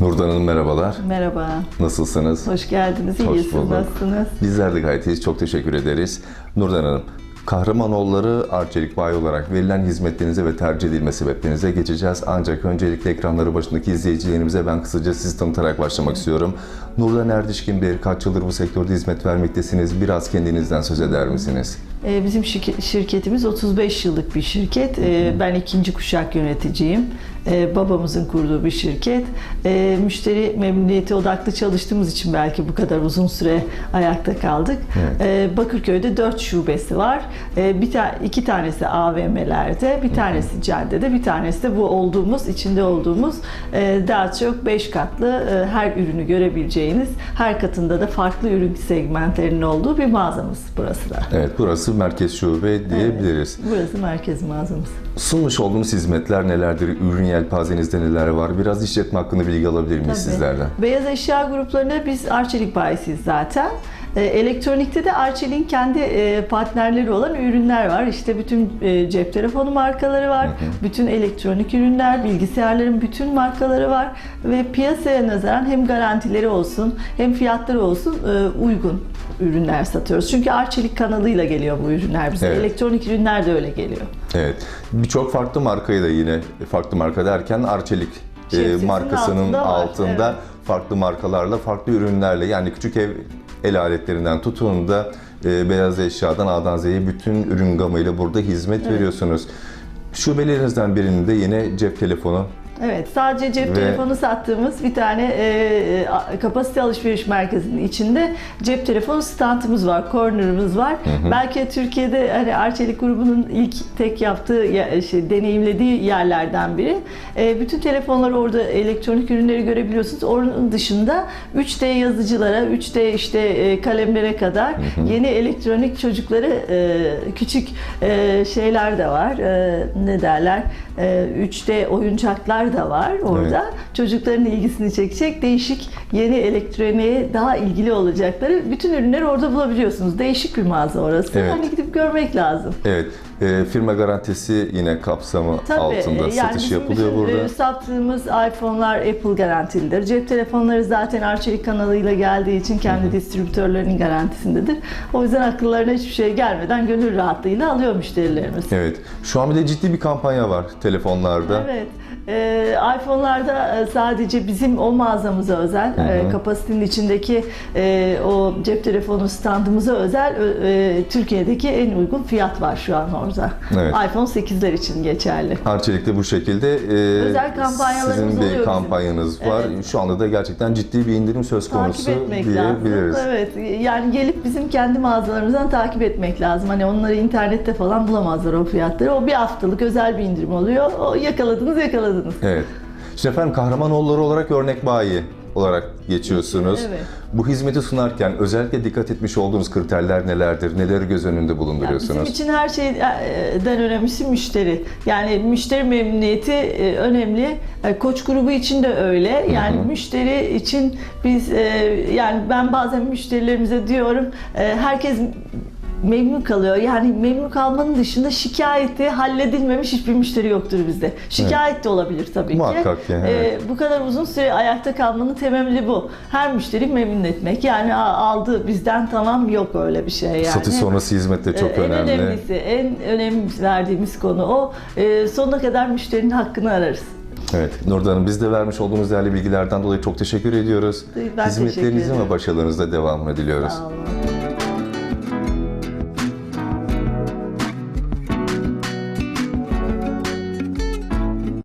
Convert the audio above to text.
Nurdan Hanım merhabalar. Merhaba, Nasılsınız? hoş geldiniz. Hoş İyi, siz bulduk. nasılsınız? Bizler de gayet iyiyiz. Çok teşekkür ederiz. Nurdan Hanım, Kahramanoğulları Arçelik Bayi olarak verilen hizmetlerinize ve tercih edilme sebeplerinize geçeceğiz. Ancak öncelikle ekranları başındaki izleyicilerimize ben kısaca sizi tanıtarak başlamak istiyorum. Nurdan Erdiş kimdir? Kaç yıldır bu sektörde hizmet vermektesiniz? Biraz kendinizden söz eder misiniz? Ee, Bizim şirke- şirketimiz 35 yıllık bir şirket. Ee, Ben ikinci kuşak yöneticiyim. Ee, Babamızın kurduğu bir şirket. Ee, Müşteri memnuniyeti odaklı çalıştığımız için belki bu kadar uzun süre ayakta kaldık. Evet. Ee, Bakırköy'de 4 şubesi var. Ee, Bir ta iki tanesi AVM'lerde, bir tanesi caddede, bir tanesi de bu olduğumuz, içinde olduğumuz e, daha çok 5 katlı e, her ürünü görebileceğiniz, her katında da farklı ürün segmentlerinin olduğu bir mağazamız burası da. Evet, burası merkez şube diyebiliriz. Burası merkez mağazamız. Sunmuş olduğunuz hizmetler nelerdir? Ürün yelpazenizde neler var? Biraz işletme hakkında bilgi alabilir miyiz Tabii. sizlerden? Beyaz eşya gruplarına biz Arçelik bayisiyiz zaten. E, Elektronikte de Arçelik'in kendi e, partnerleri olan ürünler var. İşte bütün e, cep telefonu markaları var. Bütün elektronik ürünler, bilgisayarların bütün markaları var. Ve piyasaya nazaran hem garantileri olsun hem fiyatları olsun uygun ürünler satıyoruz. Çünkü Arçelik kanalıyla geliyor bu ürünler bize. Evet. Elektronik ürünler de öyle geliyor. Evet. Birçok farklı markayı da yine farklı marka derken Arçelik Şemsiyesinin markasının altında altında evet. farklı markalarla, farklı ürünlerle yani küçük ev el aletlerinden tutun da e, beyaz eşyadan A'dan Z'ye bütün ürün gamıyla burada hizmet veriyorsunuz. Şubelerinizden birinde yine cep telefonu Evet, sadece cep Ve- telefonu sattığımız bir tane e, e, kapasite alışveriş merkezinin içinde cep telefonu standımız var, corner'ımız var. Belki Türkiye'de hani Arçelik grubunun ilk tek yaptığı, ya- şey, deneyimlediği yerlerden biri. E, bütün telefonları orada elektronik ürünleri görebiliyorsunuz. Onun dışında 3D yazıcılara, 3D işte e, kalemlere kadar yeni elektronik çocukları e, küçük e, şeyler de var. E, ne derler? E, 3D oyuncaklar da var orada. Çocukların ilgisini çekecek değişik yeni elektroniğe daha ilgili olacakları bütün ürünleri orada bulabiliyorsunuz. Değişik bir mağaza orası. Evet. Hani gidip görmek lazım. Evet, e, firma garantisi yine kapsamı altında e, satış bizim yapılıyor burada. e, sattığımız iPhone'lar Apple garantilidir. Cep telefonları zaten Arçelik kanalıyla geldiği için kendi distribütörlerinin garantisindedir. O yüzden akıllarına hiçbir şey gelmeden gönül rahatlığıyla alıyor müşterilerimiz. Evet, şu an bir de ciddi bir kampanya var telefonlarda. Evet. Ee, iPhone'larda e, sadece bizim o mağazamıza özel, e, kapasitenin içindeki e, o cep telefonu standımıza özel e, Türkiye'deki en uygun fiyat var şu an orada. Evet. iPhone 8'ler için geçerli. Arçelik'te bu şekilde e, Özel kampanyalarımız sizin oluyor bir bizim. kampanyanız var. Evet. Şu anda da gerçekten ciddi bir indirim söz konusu Takip etmek lazım. diyebiliriz. Evet. Yani gelip bizim kendi mağazalarımızdan takip etmek lazım. Hani onları internette falan bulamazlar o fiyatları. O bir haftalık özel bir indirim oluyor. O yakaladınız yakaladınız. Evet. Şimdi efendim Kahramanoğulları olarak örnek bayi olarak geçiyorsunuz. Evet. Bu hizmeti sunarken özellikle dikkat etmiş olduğunuz kriterler nelerdir? Neleri göz önünde bulunduruyorsunuz? Bizim için her şeyden önemlisi müşteri. Yani müşteri memnuniyeti e, önemli. E, Koç grubu için de öyle. Yani müşteri için biz e, yani ben bazen müşterilerimize diyorum e, herkes memnun kalıyor. Yani memnun kalmanın dışında şikayeti halledilmemiş hiçbir müşteri yoktur bizde. Şikayet de olabilir tabii Muhakkak ki. ki, E, evet. bu kadar uzun süre ayakta kalmanın temeli bu. Her müşteri memnun etmek. Yani "Aa, aldı bizden tamam yok öyle bir şey yani. Satış sonrası hizmet de çok Ee, önemli. En önemlisi, en önem verdiğimiz konu o. Ee, sonuna kadar müşterinin hakkını ararız. Evet, Nurdan Hanım biz de vermiş olduğunuz değerli bilgilerden dolayı çok teşekkür ediyoruz. Ben Hizmetlerinizin ve başarılarınızda devamını diliyoruz. Sağ olun.